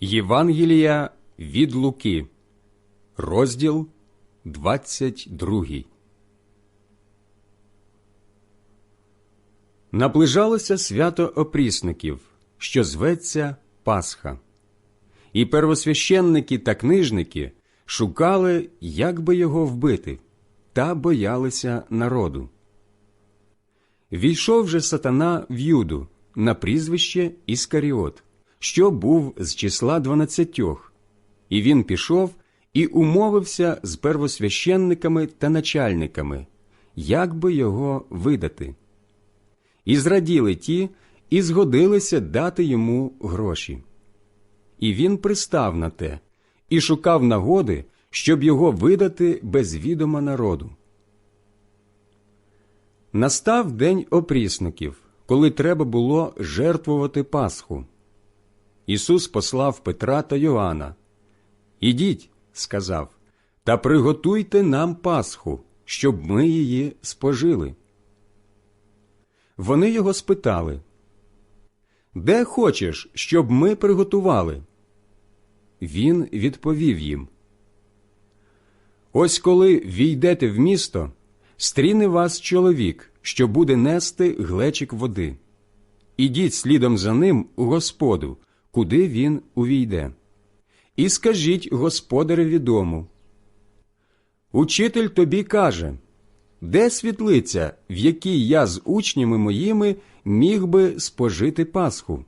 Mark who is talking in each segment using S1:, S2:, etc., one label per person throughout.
S1: Євангелія від Луки, розділ 22. Наближалося свято опрісників, що зветься Пасха. І первосвященники та книжники шукали, як би його вбити, та боялися народу. Війшов же сатана в Юду на прізвище Іскаріот, що був з числа дванадцятьох, і він пішов і умовився з первосвященниками та начальниками, як би його видати. І зраділи ті, і згодилися дати йому гроші. І він пристав на те, і шукав нагоди, щоб його видати без відома народу. Настав день опрісників, коли треба було жертвувати Пасху. Ісус послав Петра та Йоанна. Ідіть, сказав, та приготуйте нам Пасху, щоб ми її спожили. Вони його спитали, Де хочеш, щоб ми приготували? Він відповів їм. Ось коли війдете в місто, стріне вас чоловік, що буде нести глечик води. Ідіть слідом за ним у господу, куди він увійде. І скажіть господареві дому. Учитель тобі каже, де світлиця, в якій я з учнями моїми міг би спожити Пасху?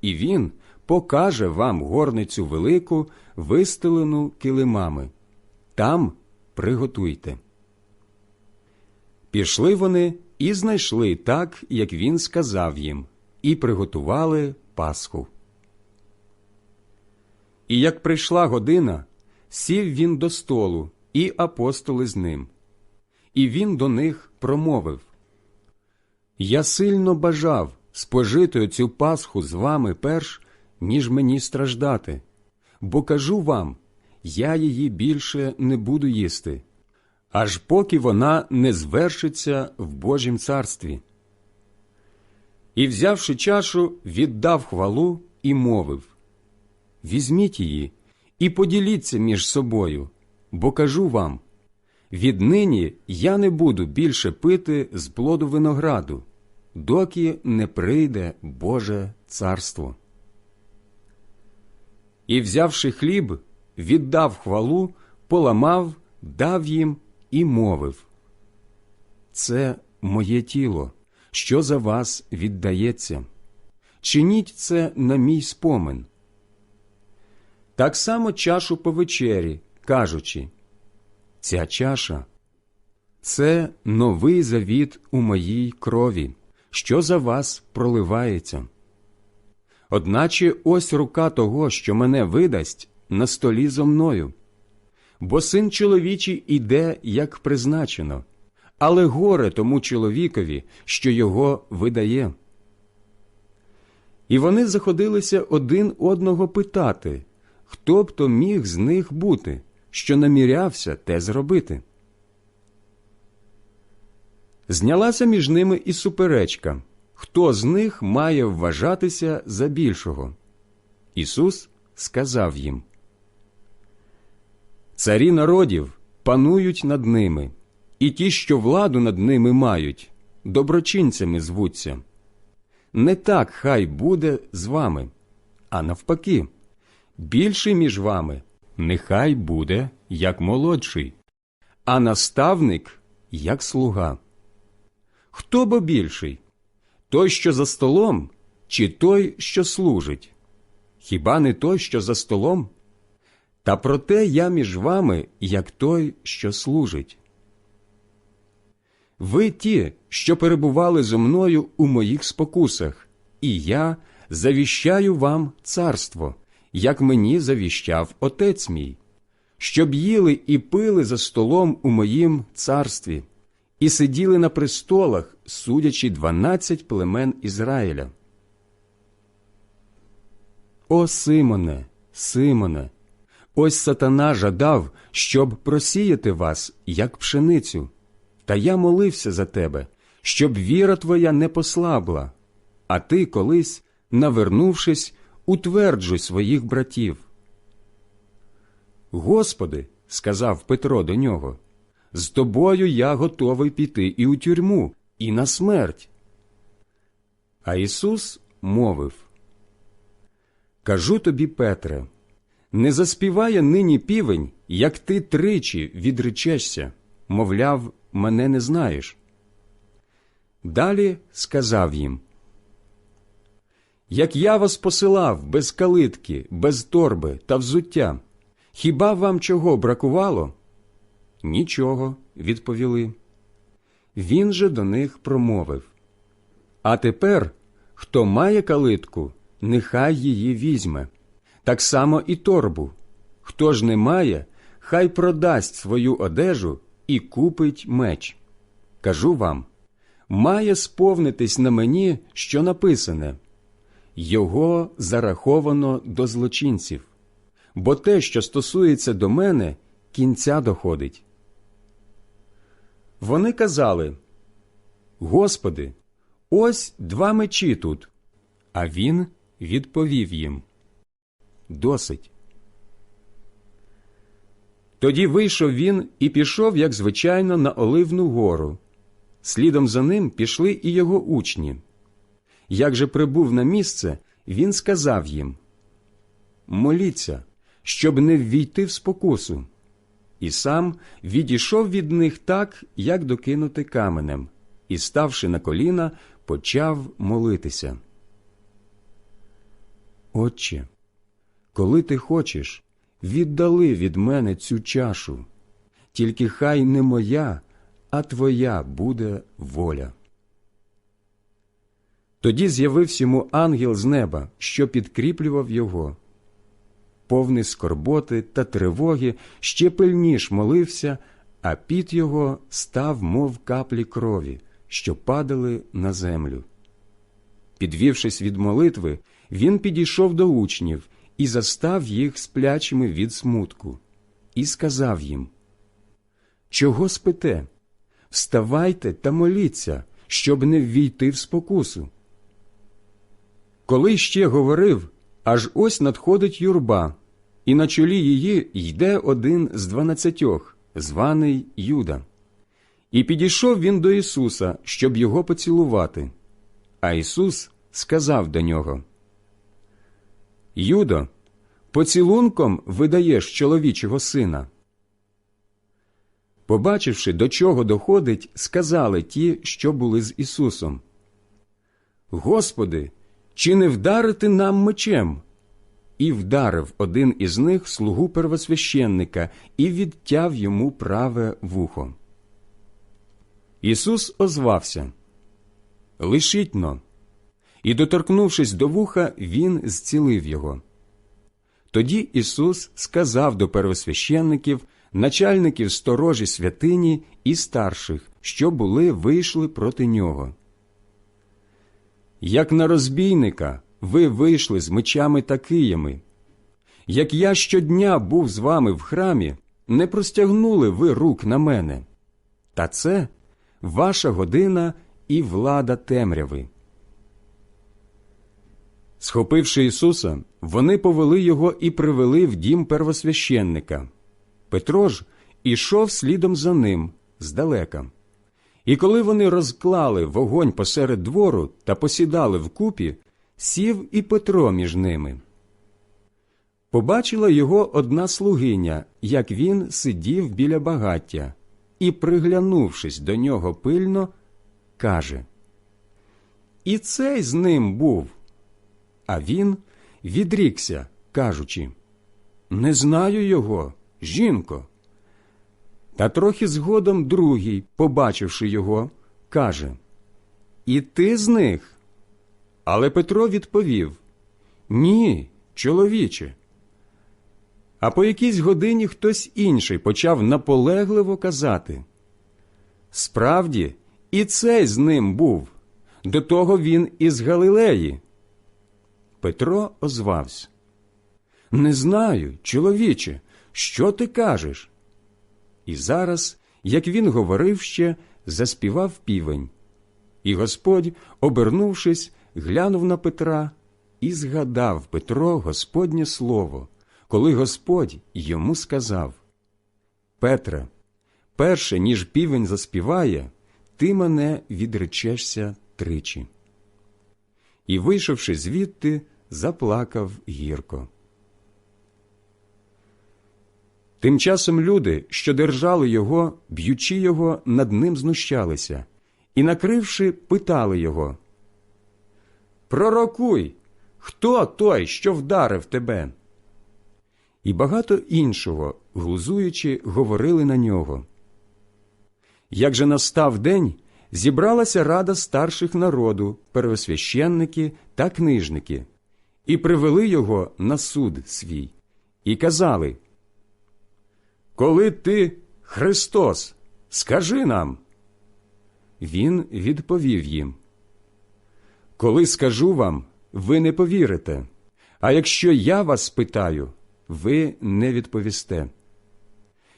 S1: І він покаже вам горницю велику, вистелену килимами. Там приготуйте. Пішли вони і знайшли так, як він сказав їм, і приготували Пасху. І як прийшла година, сів він до столу, і апостоли з ним. І він до них промовив Я сильно бажав спожити оцю Пасху з вами перш, ніж мені страждати, бо кажу вам, я її більше не буду їсти, аж поки вона не звершиться в Божім царстві. І, взявши чашу, віддав хвалу і мовив Візьміть її і поділіться між собою, бо кажу вам віднині я не буду більше пити з плоду винограду, доки не прийде Боже царство. І, взявши хліб, віддав хвалу, поламав, дав їм і мовив Це моє тіло, що за вас віддається. Чиніть це на мій спомин. Так само чашу по вечері, кажучи Ця чаша це новий завіт у моїй крові, що за вас проливається. Одначе ось рука того, що мене видасть, на столі зо мною. Бо син чоловічий іде, як призначено, але горе тому чоловікові, що його видає. І вони заходилися один одного питати, хто б то міг з них бути, що намірявся те зробити. Знялася між ними і суперечка, хто з них має вважатися за більшого. Ісус сказав їм Царі народів панують над ними, і ті, що владу над ними мають, доброчинцями звуться. Не так хай буде з вами, а навпаки, більший між вами нехай буде як молодший, а наставник як слуга. Хто бо більший? Той, що за столом, чи той, що служить? Хіба не той, що за столом? Та проте я між вами, як той, що служить. Ви ті, що перебували зо мною у моїх спокусах, і я завіщаю вам царство, як мені завіщав отець мій, щоб їли і пили за столом у моїм царстві, і сиділи на престолах, судячи дванадцять племен Ізраїля. О Симоне, Симоне, ось сатана жадав, щоб просіяти вас, як пшеницю. Та я молився за тебе, щоб віра твоя не послабла, а ти колись, навернувшись, утверджуй своїх братів. Господи, сказав Петро до нього, з тобою я готовий піти і у тюрму, і на смерть. А Ісус мовив Кажу тобі, Петре, не заспіває нині півень, як ти тричі відречешся, мовляв, мене не знаєш. Далі сказав їм Як я вас посилав без калитки, без торби та взуття, хіба вам чого бракувало? Нічого, відповіли. Він же до них промовив А тепер, хто має калитку, нехай її візьме, так само і торбу. Хто ж не має, хай продасть свою одежу і купить меч. Кажу вам має сповнитись на мені, що написане його зараховано до злочинців, бо те, що стосується до мене, кінця доходить. Вони казали Господи, ось два мечі тут. А він відповів їм Досить. Тоді вийшов він і пішов, як звичайно, на Оливну гору. Слідом за ним пішли і його учні. Як же прибув на місце, він сказав їм Моліться, щоб не ввійти в спокусу. І сам відійшов від них так, як докинути каменем, і, ставши на коліна, почав молитися. Отче, коли ти хочеш, віддали від мене цю чашу, тільки хай не моя, а твоя буде воля. Тоді з'явився йому ангел з неба, що підкріплював його. Повний скорботи та тривоги ще пильніш молився, а піт його став, мов каплі крові, що падали на землю. Підвівшись від молитви, він підійшов до учнів і застав їх сплячими від смутку, і сказав їм Чого спите? Вставайте та моліться, щоб не ввійти в спокусу. Коли ще говорив, аж ось надходить юрба, і на чолі її йде один з дванадцятьох, званий Юда. І підійшов він до Ісуса, щоб його поцілувати. А Ісус сказав до нього Юдо, поцілунком видаєш чоловічого сина. Побачивши, до чого доходить, сказали ті, що були з Ісусом. Господи, чи не вдарити нам мечем? І вдарив один із них слугу первосвященника і відтяв йому праве вухо. Ісус озвався Лишіть-но. І, доторкнувшись до вуха, Він зцілив його. Тоді Ісус сказав до первосвященників, начальників сторожі святині і старших, що були вийшли проти нього. Як на розбійника ви вийшли з мечами та киями. Як я щодня був з вами в храмі, не простягнули ви рук на мене. Та це ваша година і влада темряви. Схопивши Ісуса, вони повели його і привели в дім первосвященника. Петро ж ішов слідом за ним здалека. І коли вони розклали вогонь посеред двору та посідали вкупі, сів і Петро між ними. Побачила його одна слугиня, як він сидів біля багаття, і, приглянувшись до нього пильно, каже І цей з ним був. А він відрікся, кажучи Не знаю його, жінко. Та трохи згодом другий, побачивши його, каже І ти з них? Але Петро відповів Ні, чоловіче. А по якійсь годині хтось інший почав наполегливо казати Справді, і цей з ним був, до того він із Галилеї. Петро озвався. Не знаю, чоловіче, що ти кажеш? І зараз, як він говорив ще, заспівав півень. І Господь, обернувшись, глянув на Петра і згадав Петро Господнє слово, коли Господь йому сказав Петре, перше, ніж півень заспіває, ти мене відречешся тричі. І, вийшовши звідти, заплакав гірко. Тим часом люди, що держали його, б'ючи його, над ним знущалися, і, накривши, питали його Пророкуй, хто той, що вдарив тебе? І багато іншого, глузуючи, говорили на нього. Як же настав день, зібралася рада старших народу, первосвященники та книжники, і привели його на суд свій, і казали Коли ти Христос, скажи нам. Він відповів їм Коли скажу вам, ви не повірите, а якщо я вас спитаю, ви не відповісте.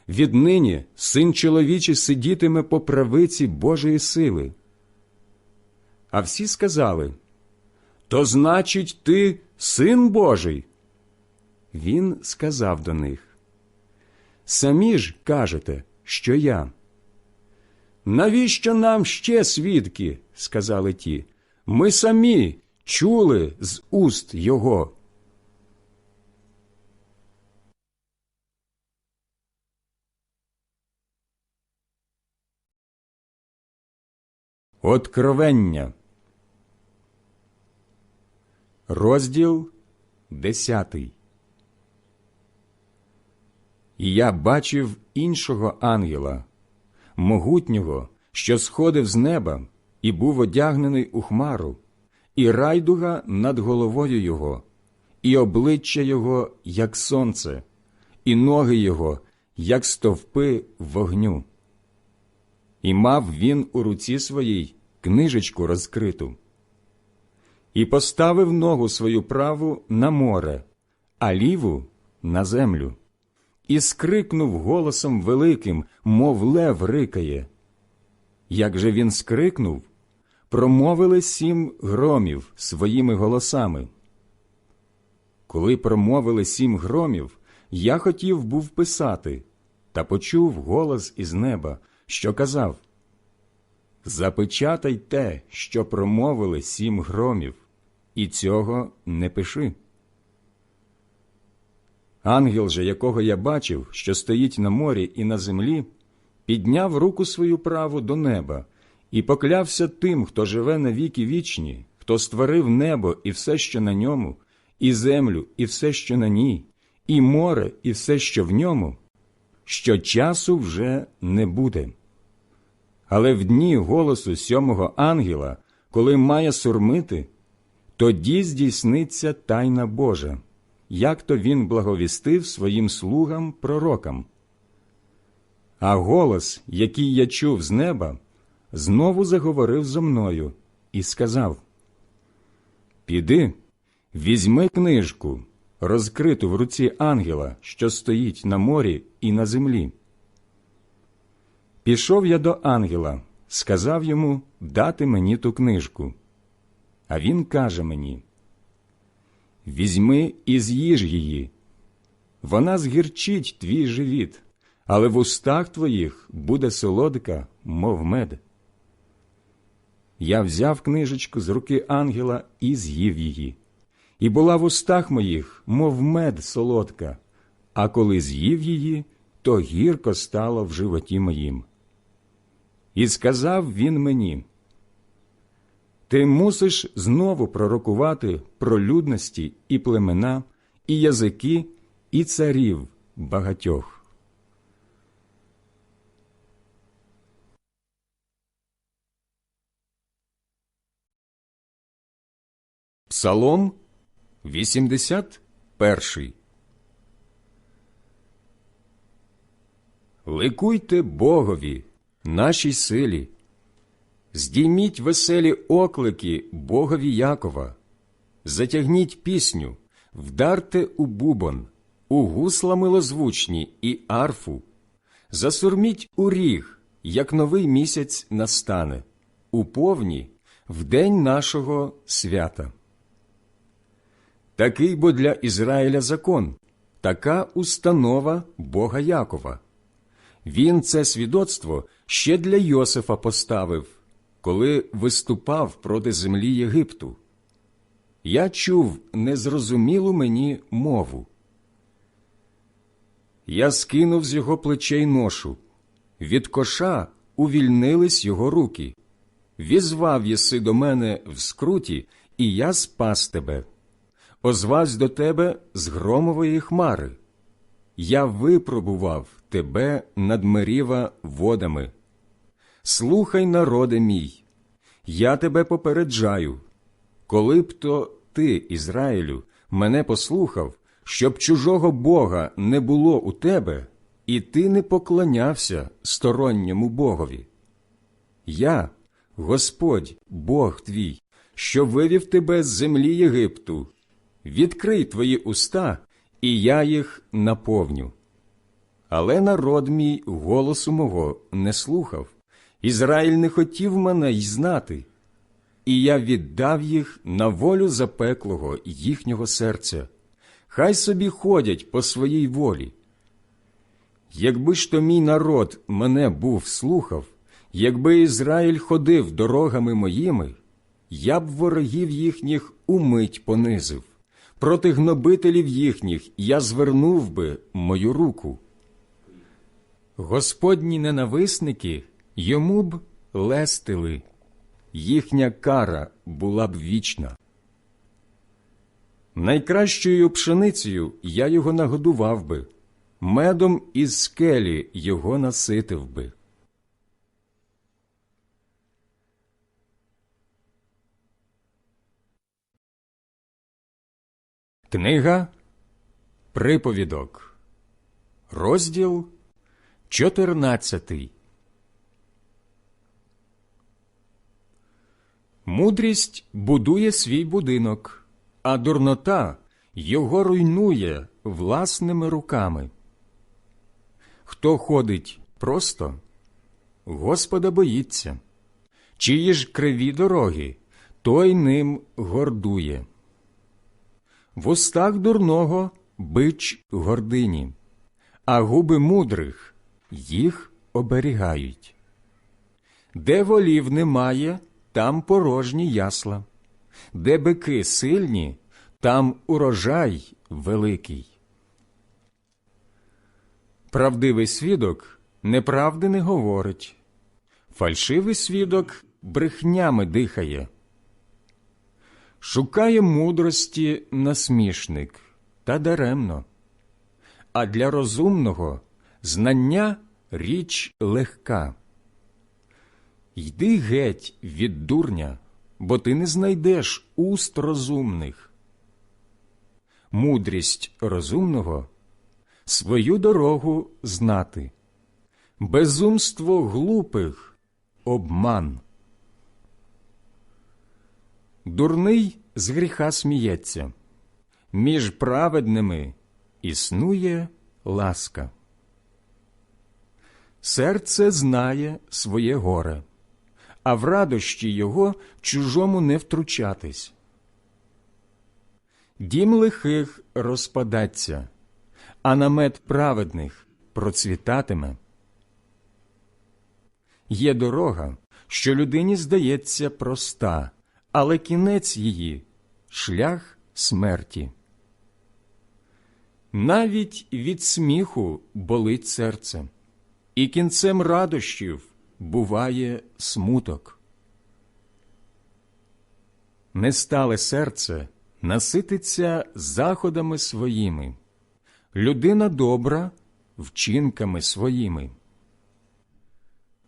S1: Віднині син чоловічий сидітиме по правиці Божої сили. А всі сказали То значить, ти син Божий. Він сказав до них Самі ж кажете, що я. Навіщо нам ще свідки? сказали ті. Ми самі чули з уст його. Откровення. Розділ десятий. І я бачив іншого ангела, могутнього, що сходив з неба, і був одягнений у хмару, і райдуга над головою його, і обличчя його, як сонце, і ноги його, як стовпи вогню. І мав він у руці своїй книжечку розкриту. І поставив ногу свою праву на море, а ліву на землю, і скрикнув голосом великим, мов лев рикає. Як же він скрикнув, промовили сім громів своїми голосами. Коли промовили сім громів, я хотів був писати, та почув голос із неба, що казав Запечатай те, що промовили сім громів, і цього не пиши. Ангел же, якого я бачив, що стоїть на морі і на землі, підняв руку свою праву до неба і поклявся тим, хто живе на віки вічні, хто створив небо і все, що на ньому, і землю, і все, що на ній, і море, і все, що в ньому, що часу вже не буде. Але в дні голосу сьомого ангела, коли має сурмити, тоді здійсниться тайна Божа, як то він благовістив своїм слугам пророкам. А голос, який я чув з неба, знову заговорив зо мною і сказав Піди, візьми книжку, розкриту в руці ангела, що стоїть на морі і на землі. Пішов я до ангела, сказав йому дати мені ту книжку. А він каже мені Візьми і з'їж її. Вона згірчить твій живіт, але в устах твоїх буде солодка, мов мед. Я взяв книжечку з руки ангела і з'їв її, і була в устах моїх, мов мед солодка, а коли з'їв її, то гірко стало в животі моїм. І сказав він мені, Ти мусиш знову пророкувати про людності і племена, і язики, і царів багатьох. Псалом 81 Ликуйте Богові, нашій силі, здійміть веселі оклики Богові Якова, затягніть пісню, вдарте у бубон, у гусла милозвучні і арфу, засурміть у ріг, як новий місяць настане, у повні, в день нашого свята. Такий бо для Ізраїля закон, така установа Бога Якова. Він це свідоцтво ще для Йосифа поставив, коли виступав проти землі Єгипту. Я чув незрозумілу мені мову. Я скинув з його плечей ношу, від коша увільнились його руки. Візвав єси до мене в скруті, і я спас тебе. Озвавсь до тебе з громової хмари. Я випробував тебе над меріва водами. Слухай, народе мій, я тебе попереджаю, коли б то ти, Ізраїлю, мене послухав, щоб чужого Бога не було у тебе, і ти не поклонявся сторонньому Богові. Я, Господь, Бог твій, що вивів тебе з землі Єгипту, відкрий твої уста, і я їх наповню. Але народ мій голосу мого не слухав, Ізраїль не хотів мене й знати, і я віддав їх на волю запеклого їхнього серця. Хай собі ходять по своїй волі. Якби ж то мій народ мене був слухав, якби Ізраїль ходив дорогами моїми, я б ворогів їхніх умить понизив, проти гнобителів їхніх я звернув би мою руку. Господні ненависники йому б лестили, їхня кара була б вічна. Найкращою пшеницею я його нагодував би, медом із скелі його наситив би. Книга Приповідок, розділ 14 Мудрість будує свій будинок, а дурнота його руйнує власними руками. Хто ходить просто, Господа боїться, чиї ж криві дороги, той ним гордує. В устах дурного бич гордині, а губи мудрих їх оберігають. Де волів немає, там порожні ясла, де бики сильні, там урожай великий. Правдивий свідок неправди не говорить, фальшивий свідок брехнями дихає. Шукає мудрості насмішник та даремно, а для розумного знання річ легка. Йди геть від дурня, бо ти не знайдеш уст розумних. Мудрість розумного свою дорогу знати, безумство глупих обман. Дурний з гріха сміється, між праведними існує ласка. Серце знає своє горе, а в радощі його чужому не втручатись. Дім лихих розпадаться, а намет праведних процвітатиме. Є дорога, що людині здається проста, але кінець її шлях смерті. Навіть від сміху болить серце, і кінцем радощів буває смуток. Нестале серце насититься заходами своїми, людина добра вчинками своїми.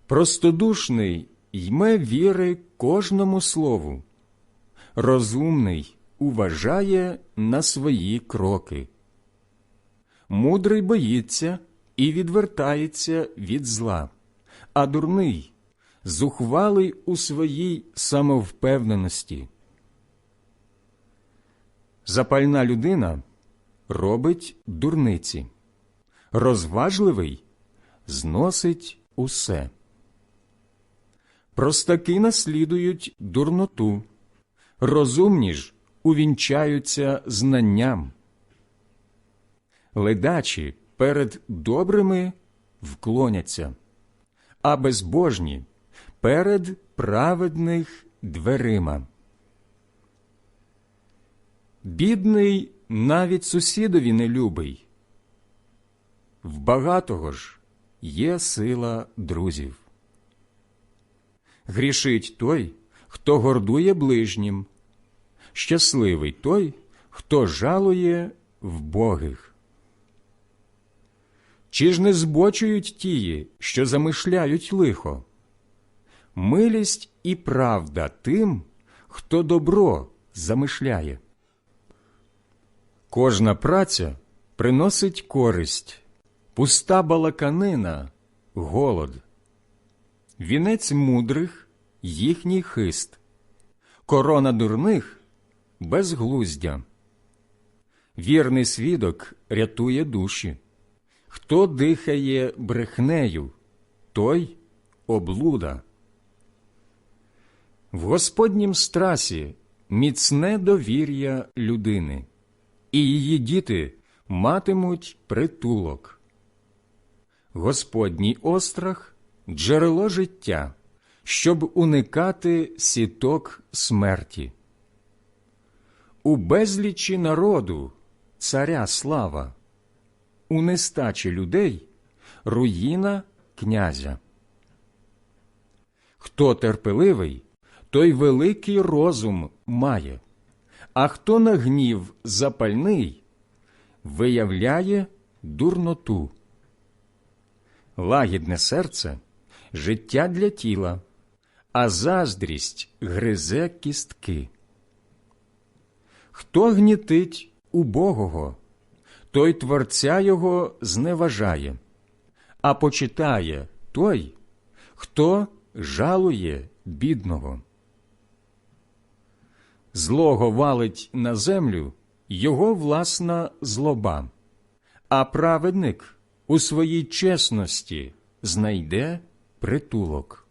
S1: Простодушний йме віри кожному слову, розумний уважає на свої кроки. Мудрий боїться і відвертається від зла, а дурний зухвалий у своїй самовпевненості. Запальна людина робить дурниці, розважливий зносить усе. Простаки наслідують дурноту, розумні ж увінчаються знанням. Ледачі перед добрими вклоняться, а безбожні перед праведних дверима. Бідний навіть сусідові не любий. В багатого ж є сила друзів. Грішить той, хто гордує ближнім, щасливий той, хто жалує вбогих. Чи ж не збочують тії, що замишляють лихо? Милість і правда тим, хто добро замишляє. Кожна праця приносить користь, пуста балаканина голод. Вінець мудрих їхній хист, корона дурних безглуздя. Вірний свідок рятує душі. Хто дихає брехнею, той облуда. В Господнім страсі міцне довір'я людини, і її діти матимуть притулок. Господній острах джерело життя, щоб уникати сіток смерті. У безлічі народу царя слава, у нестачі людей руїна князя. Хто терпеливий, той великий розум має, а хто на гнів запальний, виявляє дурноту. Лагідне серце життя для тіла, а заздрість гризе кістки. Хто гнітить убогого, той творця його зневажає, а почитає той, хто жалує бідного. Злого валить на землю його власна злоба, а праведник у своїй чесності знайде притулок.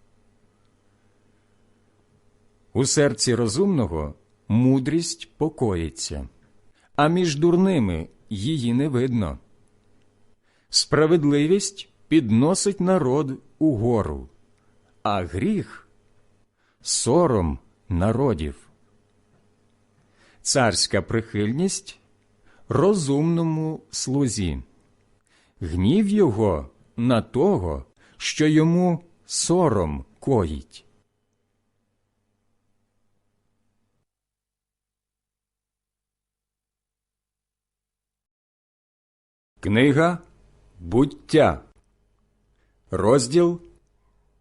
S1: У серці розумного мудрість покоїться, а між дурними її не видно. Справедливість підносить народ угору, а гріх сором народів. Царська прихильність розумному слузі, гнів його на того, що йому сором коїть. Книга Буття, розділ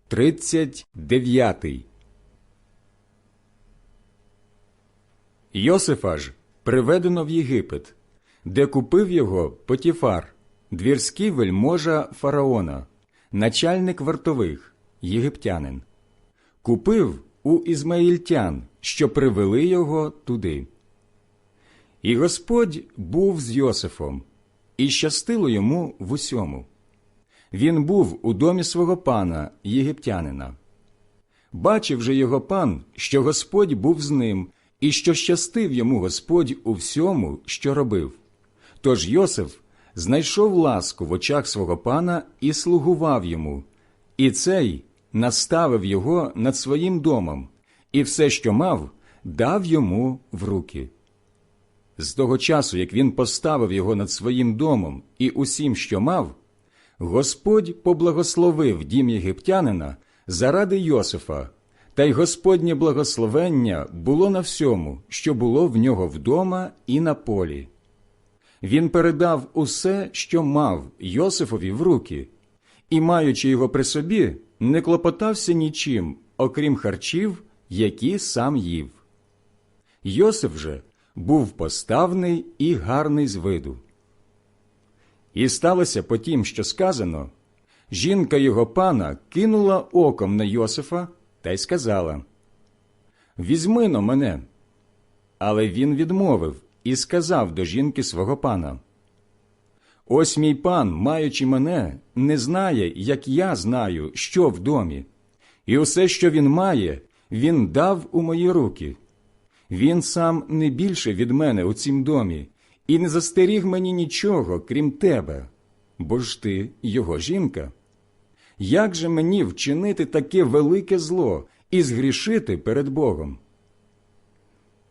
S1: 39 Йосифа ж приведено в Єгипет, де купив його Потіфар, двірський вельможа фараона, начальник вартових, єгиптянин. Купив у ізмаїльтян, що привели його туди. І Господь був з Йосифом, і щастило йому в усьому. Він був у домі свого пана, єгиптянина. Бачив же його пан, що Господь був з ним, і що щастив йому Господь у всьому, що робив. Тож Йосиф знайшов ласку в очах свого пана і слугував йому, і цей наставив його над своїм домом, і все, що мав, дав йому в руки. З того часу, як він поставив його над своїм домом і усім, що мав, Господь поблагословив дім єгиптянина заради Йосифа, та й Господнє благословення було на всьому, що було в нього вдома і на полі. Він передав усе, що мав Йосифові в руки, і, маючи його при собі, не клопотався нічим, окрім харчів, які сам їв. Йосиф же був поставний і гарний з виду. І сталося по тім, що сказано, жінка його пана кинула оком на Йосифа та й сказала Візьми но мене. Але він відмовив і сказав до жінки свого пана Ось мій пан, маючи мене, не знає, як я знаю, що в домі, і усе, що він має, він дав у мої руки. Він сам не більше від мене у цім домі, і не застеріг мені нічого, крім тебе, бо ж ти його жінка. Як же мені вчинити таке велике зло і згрішити перед Богом?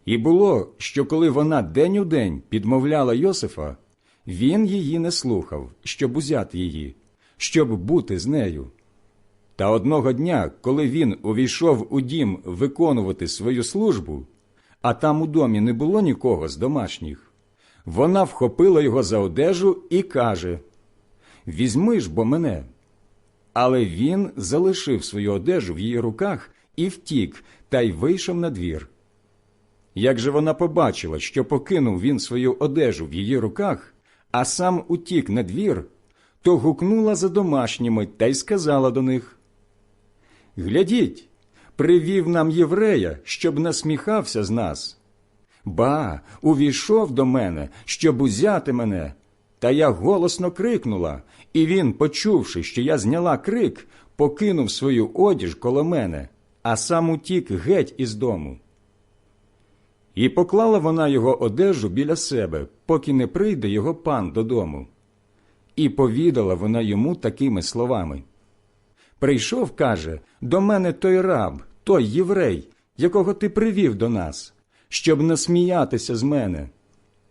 S1: І було, що коли вона день у день підмовляла Йосифа, він її не слухав, щоб узяти її, щоб бути з нею. Та одного дня, коли він увійшов у дім виконувати свою службу, а там у домі не було нікого з домашніх, вона вхопила його за одежу і каже Візьми ж бо мене. Але він залишив свою одежу в її руках і втік, та й вийшов на двір. Як же вона побачила, що покинув він свою одежу в її руках, а сам утік на двір, то гукнула за домашніми та й сказала до них Глядіть, привів нам єврея, щоб насміхався з нас. Ба, увійшов до мене, щоб узяти мене. Та я голосно крикнула, і він, почувши, що я зняла крик, покинув свою одіж коло мене, а сам утік геть із дому. І поклала вона його одежу біля себе, поки не прийде його пан додому. І повідала вона йому такими словами. Прийшов, каже, до мене той раб, той єврей, якого ти привів до нас, щоб насміятися з мене.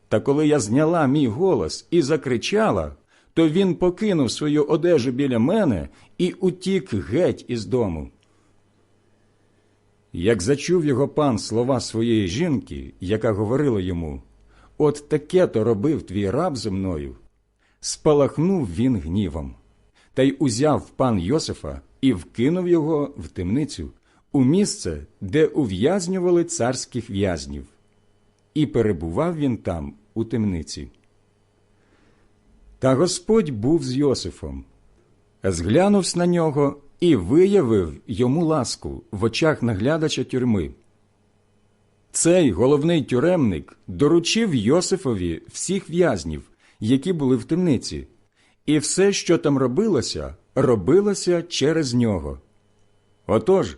S1: Та коли я зняла мій голос і закричала, то він покинув свою одежу біля мене і утік геть із дому. Як зачув його пан слова своєї жінки, яка говорила йому От таке то робив твій раб зі мною, спалахнув він гнівом, та й узяв пан Йосифа і вкинув його в темницю у місце, де ув'язнювали царських в'язнів, і перебував він там у темниці. Та Господь був з Йосифом, зглянувся на нього і виявив йому ласку в очах наглядача тюрми. Цей головний тюремник доручив Йосифові всіх в'язнів, які були в темниці, і все, що там робилося, робилося через нього. Отож,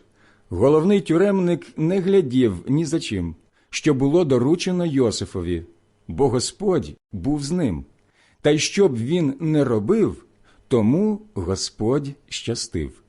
S1: головний тюремник не глядів ні за чим, що було доручено Йосифові, бо Господь був з ним. Та й що б він не робив, тому Господь щастив.